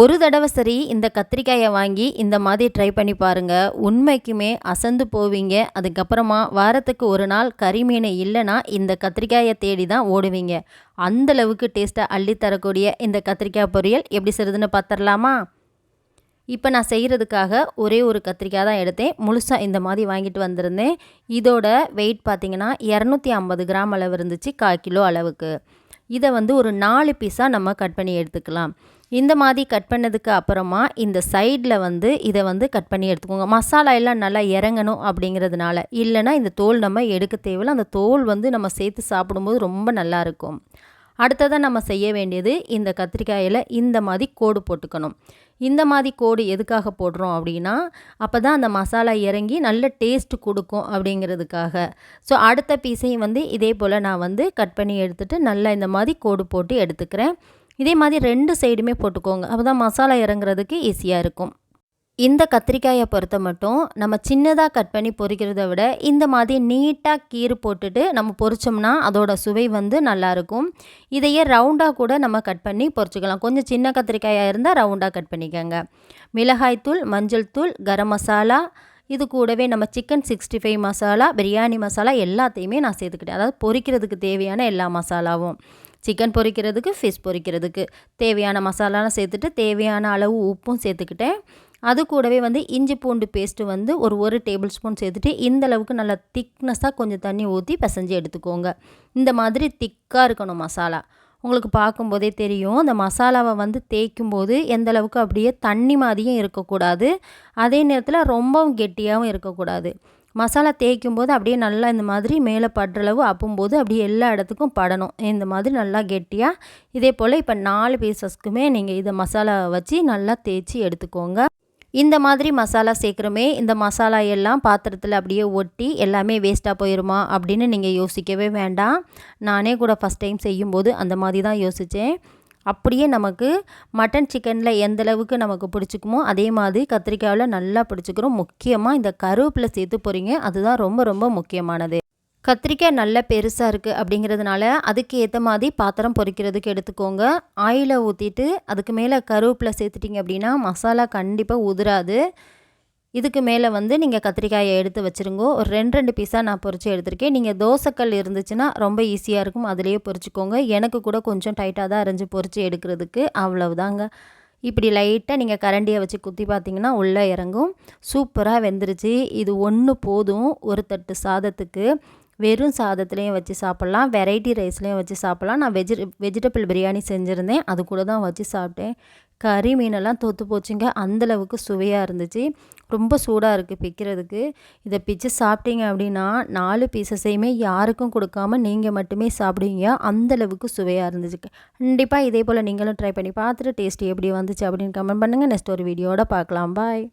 ஒரு தடவை சரி இந்த கத்திரிக்காயை வாங்கி இந்த மாதிரி ட்ரை பண்ணி பாருங்கள் உண்மைக்குமே அசந்து போவீங்க. அதுக்கப்புறமா வாரத்துக்கு ஒரு நாள் கறிமீன் இல்லைன்னா இந்த கத்திரிக்காயை தேடி தான் ஓடுவீங்க. அந்தளவுக்கு டேஸ்ட்டை அள்ளி தரக்கூடிய இந்த கத்திரிக்காய் பொரியல் எப்படி செய்யுதுன்னு பார்த்துடலாமா இப்போ நான் செய்கிறதுக்காக ஒரே ஒரு கத்திரிக்காய் தான் எடுத்தேன். முழுசாக இந்த மாதிரி வாங்கிட்டு வந்திருந்தேன். இதோட வெயிட் பார்த்திங்கன்னா இரநூத்தி ஐம்பது கிராம் அளவு இருந்துச்சு கால் கிலோ அளவுக்கு. இதை வந்து ஒரு நாலு பீஸாக நம்ம கட் பண்ணி எடுத்துக்கலாம். இந்த மாதிரி கட் பண்ணதுக்கு அப்புறமா இந்த சைடில் வந்து இதை வந்து கட் பண்ணி எடுத்துக்கோங்க. மசாலா எல்லாம் நல்லா இறங்கணும் அப்படிங்கிறதுனால. இல்லைனா இந்த தோல் நம்ம எடுக்க தேவையில்ல. அந்த தோல் வந்து நம்ம சேர்த்து சாப்பிடும்போது ரொம்ப நல்லாயிருக்கும் அடுத்ததாக நம்ம செய்ய வேண்டியது இந்த கத்திரிக்காயில் இந்த மாதிரி கோடு போட்டுக்கணும். இந்த மாதிரி கோடு எதுக்காக போடுறோம் அப்படின்னா அப்போ தான் அந்த மசாலா இறங்கி நல்ல டேஸ்ட் கொடுக்கும் அப்படிங்கிறதுக்காக. ஸோ அடுத்த பீஸையும் வந்து இதே போல் நான் வந்து கட் பண்ணி எடுத்துகிட்டு நல்லா இந்த மாதிரி கோடு போட்டு எடுத்துக்கிறேன். இதே மாதிரி ரெண்டு சைடுமே போட்டுக்கோங்க. அப்போ தான் மசாலா இறங்குறதுக்கு ஈஸியாக இருக்கும். இந்த கத்திரிக்காயை பொறுத்த மட்டும் நம்ம சின்னதாக கட் பண்ணி பொறிக்கிறத விட இந்த மாதிரி நீட்டாக கீறு போட்டுட்டு நம்ம பொரிச்சோம்னா அதோட சுவை வந்து நல்லாயிருக்கும் இதையே ரவுண்டாக கூட நம்ம கட் பண்ணி பொரிச்சிக்கலாம். கொஞ்சம் சின்ன கத்திரிக்காயாக இருந்தால் ரவுண்டாக கட் பண்ணிக்கோங்க. மிளகாய்த்தூள் மஞ்சள் தூள் கரம் மசாலா இது கூடவே நம்ம chicken sixty five masala biryani masala எல்லாத்தையுமே நான் சேர்த்துக்கிட்டேன். அதாவது பொரிக்கிறதுக்கு தேவையான எல்லா மசாலாவும். சிக்கன் பொரிக்கிறதுக்கு ஃபிஷ் பொரிக்கிறதுக்கு. தேவையான மசாலாலாம் சேர்த்துட்டு தேவையான அளவு உப்பும் சேர்த்துக்கிட்டேன். அது கூடவே வந்து இஞ்சி பூண்டு பேஸ்ட்டு வந்து ஒரு ஒரு டேபிள் ஸ்பூன் சேர்த்துட்டு இந்த அளவுக்கு நல்லா திக்னஸாக கொஞ்சம் தண்ணி ஊற்றி பிசைஞ்சு எடுத்துக்கோங்க. இந்த மாதிரி திக்காக இருக்கணும் மசாலா. உங்களுக்கு பார்க்கும்போதே தெரியும் அந்த மசாலாவை வந்து தேய்க்கும் போது எந்த அளவுக்கு அப்படியே தண்ணி மாதிரியும் இருக்கக்கூடாது. அதே நேரத்தில் ரொம்பவும் கெட்டியாகவும் இருக்கக்கூடாது. மசாலா தேய்க்கும் போது அப்படியே நல்லா இந்த மாதிரி மேலே படுறளவு அப்பும்போது அப்படியே எல்லா இடத்துக்கும் படணும். இந்த மாதிரி நல்லா கெட்டியாக இதே போல் இப்போ நாலு பீசஸ்க்குமே நீங்கள் இதை மசாலா வச்சு நல்லா தேய்ச்சி எடுத்துக்கோங்க. இந்த மாதிரி மசாலா சேர்க்குறமே இந்த மசாலா எல்லாம் பாத்திரத்தில் அப்படியே ஒட்டி எல்லாமே வேஸ்ட்டாக போயிடுமா அப்படின்னு நீங்கள் யோசிக்கவே வேண்டாம். நானே கூட ஃபஸ்ட் டைம் செய்யும்போது அந்த மாதிரி தான் யோசித்தேன் அப்படியே நமக்கு மட்டன் சிக்கனில் எந்த அளவுக்கு நமக்கு பிடிச்சிக்குமோ அதே மாதிரி கத்திரிக்காயில் நல்லா பிடிச்சிக்கிறோம். முக்கியமாக இந்த கருவேப்பிலை சேர்த்து போகிறீங்க அதுதான் ரொம்ப ரொம்ப முக்கியமானது. கத்திரிக்காய் நல்ல பெருசாக இருக்குது அப்படிங்கிறதுனால அதுக்கு ஏற்ற மாதிரி பாத்திரம் பொரிக்கிறதுக்கு எடுத்துக்கோங்க. ஆயிலை ஊற்றிட்டு அதுக்கு மேலே கருவேப்பிலை சேர்த்துட்டிங்க அப்படின்னா மசாலா கண்டிப்பாக உதிராது. இதுக்கு மேலே வந்து நீங்கள் கத்திரிக்காயை எடுத்து வச்சுருங்கோ. ஒரு ரெண்டு ரெண்டு பீஸாக நான் பொறிச்சு எடுத்திருக்கேன். நீங்கள் தோசைக்கல் இருந்துச்சுன்னா ரொம்ப ஈஸியாக இருக்கும். அதுலேயே பொறிச்சிக்கோங்க. எனக்கு கூட கொஞ்சம் டைட்டாக தான் அரைஞ்சி பொறிச்சு எடுக்கிறதுக்கு. அவ்வளவுதாங்க. இப்படி லைட்டாக நீங்கள் கரண்டியை வச்சு குத்தி பார்த்தீங்கன்னா உள்ளே இறங்கும். சூப்பராக வெந்துருச்சு. இது ஒன்று போதும். ஒரு தட்டு சாதத்துக்கு. வெறும் சாதத்துலேயும் வச்சு சாப்பிட்லாம். வெரைட்டி ரைஸ்லேயும் வச்சு சாப்பிட்லாம். நான் வெஜி வெஜிடபிள் பிரியாணி செஞ்சுருந்தேன். அது கூட தான் வச்சு சாப்பிட்டேன். கறி மீனெல்லாம் தொத்து போச்சுங்க. அந்தளவுக்கு சுவையாக இருந்துச்சு. ரொம்ப சூடாக இருக்குது பிக்கிறதுக்கு. இதை பிச்சு சாப்பிட்டீங்க அப்படின்னா நாலு பீசஸையுமே யாருக்கும் கொடுக்காம நீங்கள் மட்டுமே சாப்பிடுவீங்க. அந்தளவுக்கு சுவையாக இருந்துச்சு. கண்டிப்பாக இதே போல் நீங்களும் ட்ரை பண்ணி பார்த்துட்டு டேஸ்ட் எப்படி வந்துச்சு அப்படின்னு கமெண்ட் பண்ணுங்கள் நெக்ஸ்ட் ஒரு வீடியோட பார்க்கலாம். பாய்